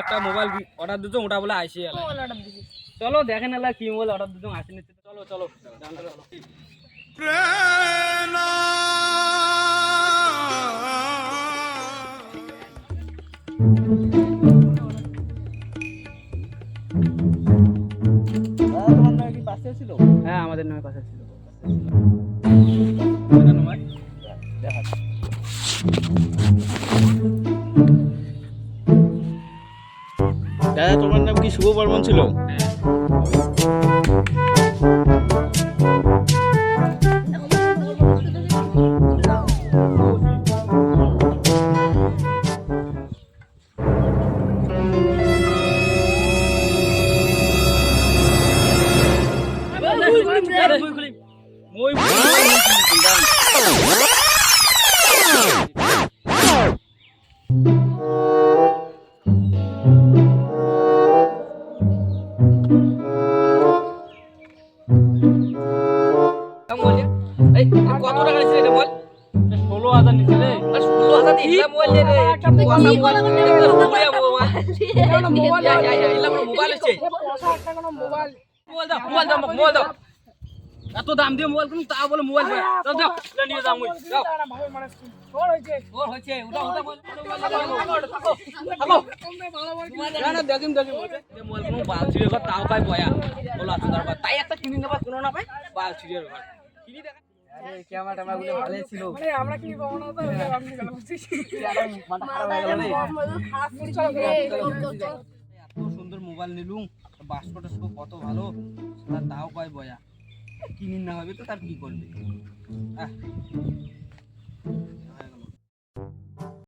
একটা mobile order দিতাম ওটা বলে আইসি চলো দেখেন এলা কি মোবাইল অর্ডার দিতাম দিছো আসেনি চলো চলো। প্রেরণা হ্যাঁ আমাদের নামে পাশে ছিল। হ্যাঁ, দাদা তোমার নাম কি শুভ বর্মন ছিল কত টাকা নিচ্ছে এটা বল ষোলো হাজার নিচ্ছে রে ষোলো হাজার দিয়ে মোবাইল রে মোবাইল আছে মোবাইল দাও মোবাইল দাও মোবাইল দাও এত দাম দিয়ে মোবাইল কিনুন তা বলে মোবাইল পাই দাও দাও নিয়ে যাও মুই দাও ওর হচ্ছে ওটা ওটা মোবাইল থাকো থাকো না না দেখিম দেখিম যে মোবাইল কোনো বাল ছিঁড়ে ঘর তাও পাই বয়া। বলো আছে দরকার তাই একটা কিনি নেবা কোনো না পাই বাল ছিঁড়ে ঘর। কিনি দেখা। এত সুন্দর মোবাইল নিলুম বাস্কটা শুধু কত ভালো তাও পাই বয়া। কিনিন না হবে তো তার কি করবে? আহ।